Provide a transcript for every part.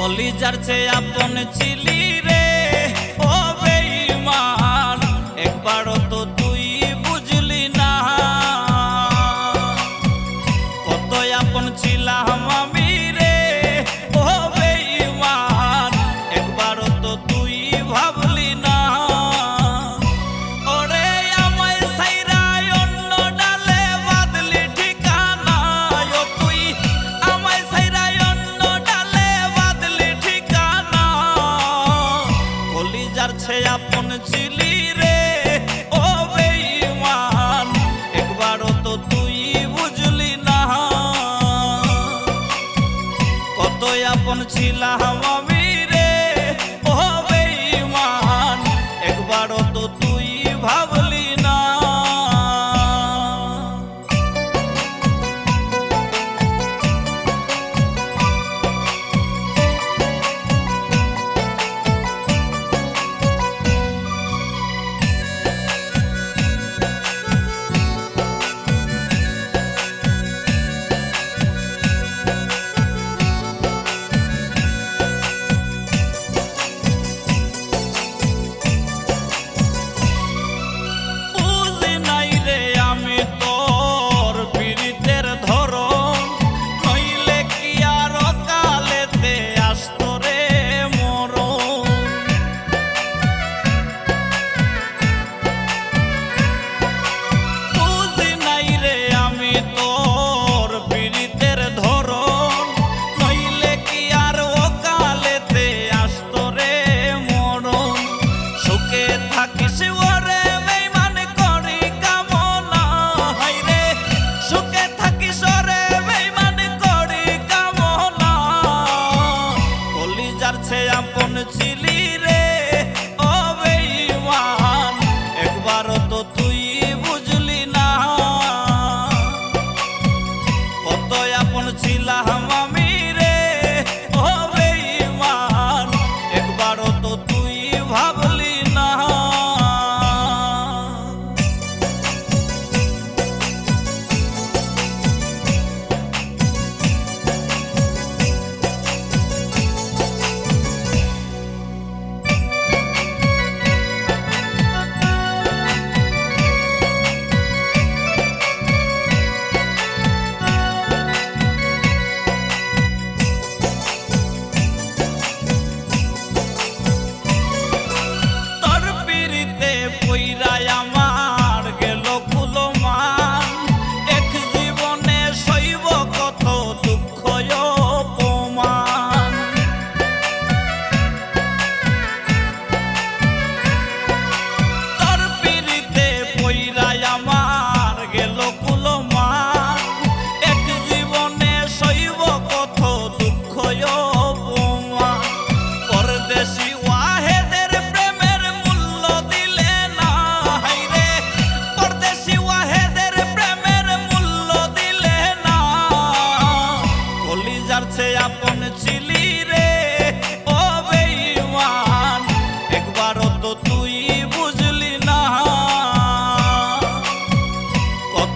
কলিজার চেয়ে আপন চিলি রে। ও বেইমান একবারও তো তুই বুঝলি না। কত আপন ছিলাম আমি রে। ও বেইমান একবারও তো তুই ভাব someone me. till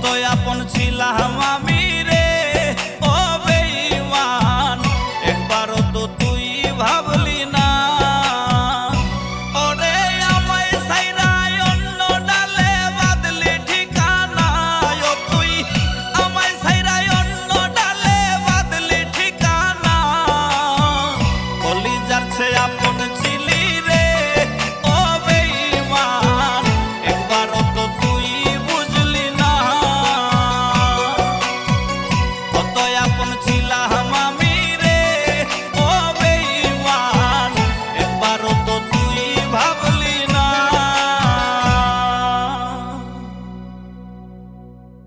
মতো আপন ছিলাম আমি।